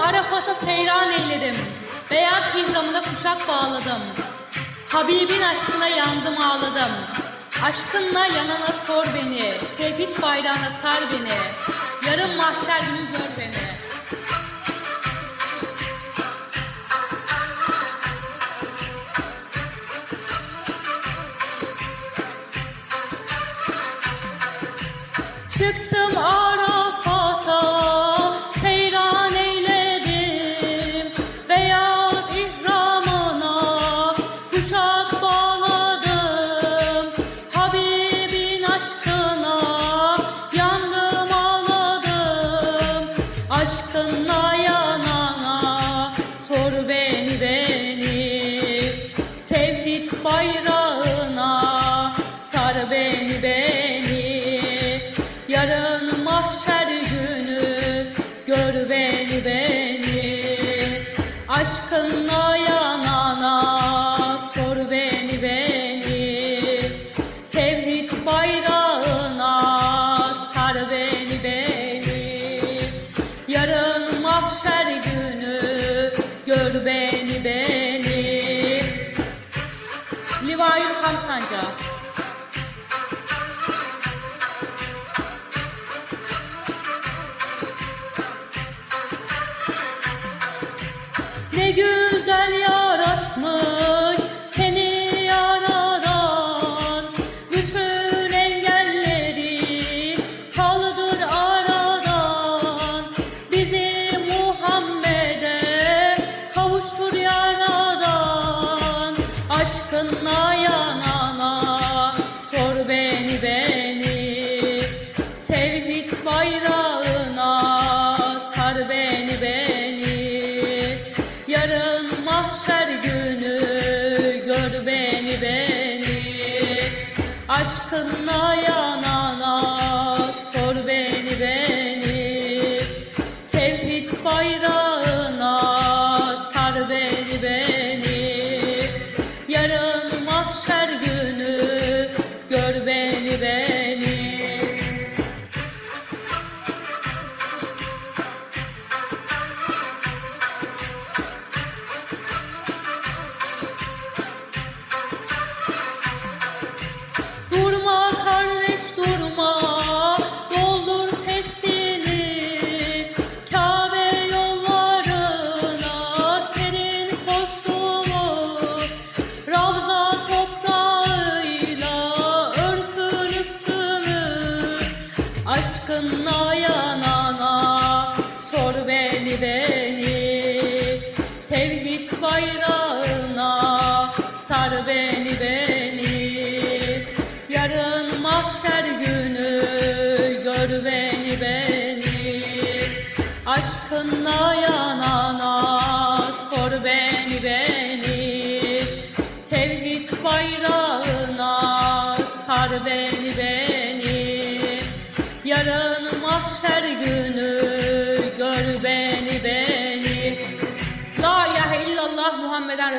Arafat'a seyran eyledim. Beyaz hizamına kuşak bağladım. Habibin aşkına yandım ağladım. Aşkınla yanana sor beni. Tevhid bayrağına sar beni. Yarın mahşer günü gör beni. Çıktım Arafat'a, Aşkınla yanana sor beni beni. Tevhid bayrağına sar beni beni. Yarın mahşer günü gör beni beni. Livai Kam Yarın mahşer günü gör beni beni. Aşkınla yanana Aşkınla yanana sor beni beni. Tevhid bayrağına sar beni beni. Yarın mahşer günü gör beni beni. Aşkınla yanana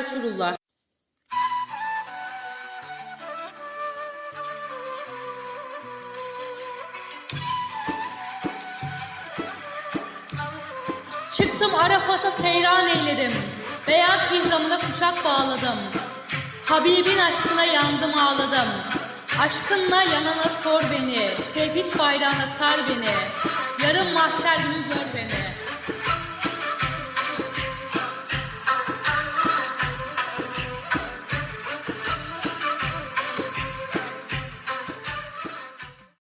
Resulullah. Çıktım Arafat'a seyran eyledim. Beyaz hizamına kuşak bağladım. Habibin aşkına yandım ağladım. Aşkınla yanana sor beni. Tevhid bayrağına sar beni. Yarın mahşer günü gör